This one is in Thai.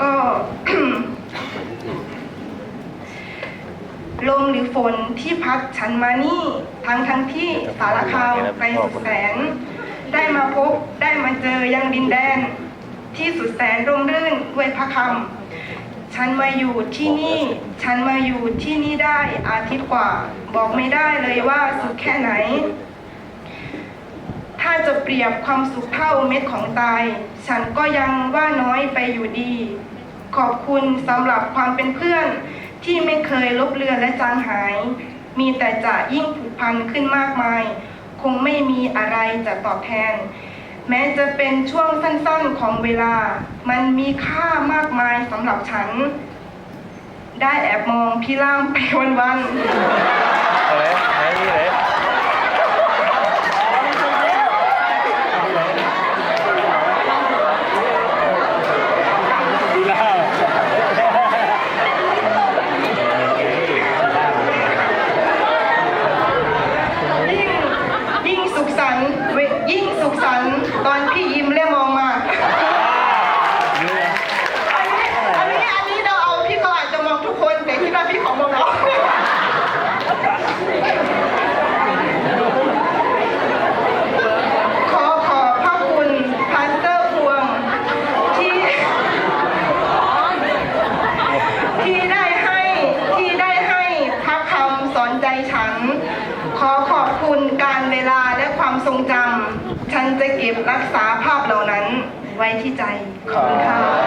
ก็ ลมหรือฝนที่พัดฉันมานี่ทั้งทั้งที่สารคามไปสุดแสน ได้มาพบได้มาเจอยังดินแดน ที่สุดแสนร่มรื่นด้วยพระคำฉันมาอยู่ที่นี่ ฉันมาอยู่ที่นี่ได้อาทิตย์กว่า บอกไม่ได้เลยว่าสุขแค่ไหน จะเปรียบความสุขเท่าเม็ดของตาย ฉันก็ยังว่าน้อยไปอยู่ดี ขอบคุณสำหรับความเป็นเพื่อนที่ไม่เคยลบเลือนและจางหาย มีแต่จะยิ่งผูกพันขึ้นมากมาย คงไม่มีอะไรจะตอบแทน แม้จะเป็นช่วงสั้นๆของเวลา มันมีค่ามากมายสำหรับฉัน ได้แอบมองพี่ล่ามไปวันๆอะไรไหนไหน ดีแล้ว ยิ่งยิ่งสุขสันต์เวยิ่งสุขสันต์ตอนพี่ยิ้มและมองมา อันนี้อันนี้อันนี้เราเอาพี่เขาอาจจะมองทุกคนแต่คิดว่าพี่เขามองเราขอขอบพระคุณพาสเตอร์พวงที่ ที่ได้ให้ที่ได้ให้พระคำสอนใจฉัน ขอขอบคุณการเวลาและความทรงจำฉันจะเก็บรักษาภาพเหล่านั้นไว้ที่ใจ ขอบคุณค่ะ